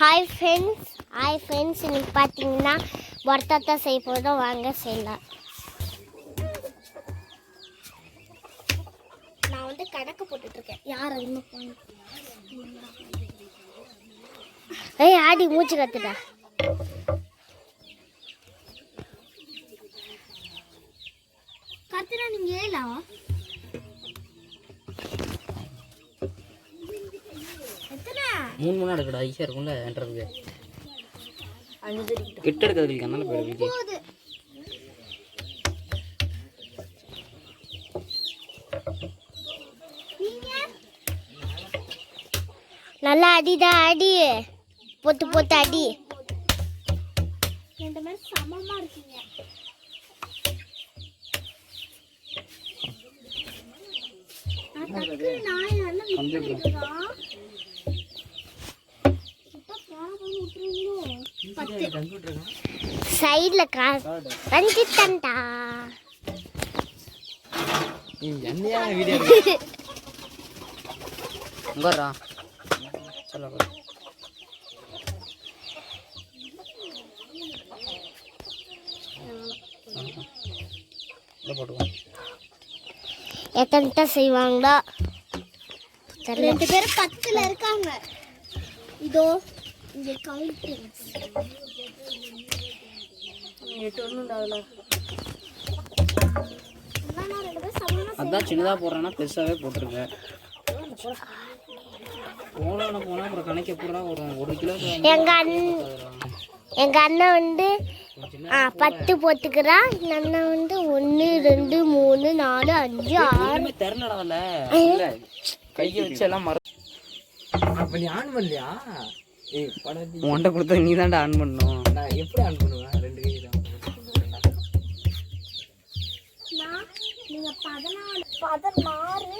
Hi friends hi friends இன்னைக்கு பார்த்தீங்கன்னா ஒர்த்தத்தை செய்ய போதும் வாங்க செய்யலாம். நான் வந்து கணக்கு போட்டுட்ருக்கேன். யார் அதிகமாக ஏய் ஆடி மூச்சு கத்துடா. கத்துனா நீங்கள் ஏலாம் மூணு மணி நேரம் எடுக்கடா ஈஸியாக இருக்கும்ல என்றதுக்கு. தெரியும் எட்டு எடுக்கிறதுக்கு அதனால போயிடும் நல்லா அடிடா அடி. பொத்து பொத்து அடி. ரெண்டு சமமா இருக்கீங்க. சைடுல கா ரஞ்சித்தண்டா என்னையான வீடியோ உங்கறா சொல்ல எத்தனை செய்வாங்களோ ரெண்டு பேரும் பத்துல இருக்காங்க. இதோ. இங்க கவுண்டிங் எட்டு ஒன்று அதான் சின்னதாக போடுறேன்னா பெருசாகவே போனால் அப்புறம் கணக்கு எப்படா வரும்? ஒரு கிலோ எங்க அண்ணன் எங்க அண்ணன் வந்து ஆ பத்து போட்டுக்கிறான் எங்க அண்ணன் வந்து ஒன்று ரெண்டு மூணு நாலு அஞ்சு ஆறு. இல்லை கையை வச்சு எல்லாம் மற அப்ப நீ ஆன் பண்ணலையா? உன்கிட்ட கொடுத்தா நீ தான்டா ஆன் பண்ணணும். நான் எப்படி ஆன் பண்ணுவேன்? ரெண்டு கை தான் நீங்க பதினாலு பதினாறு.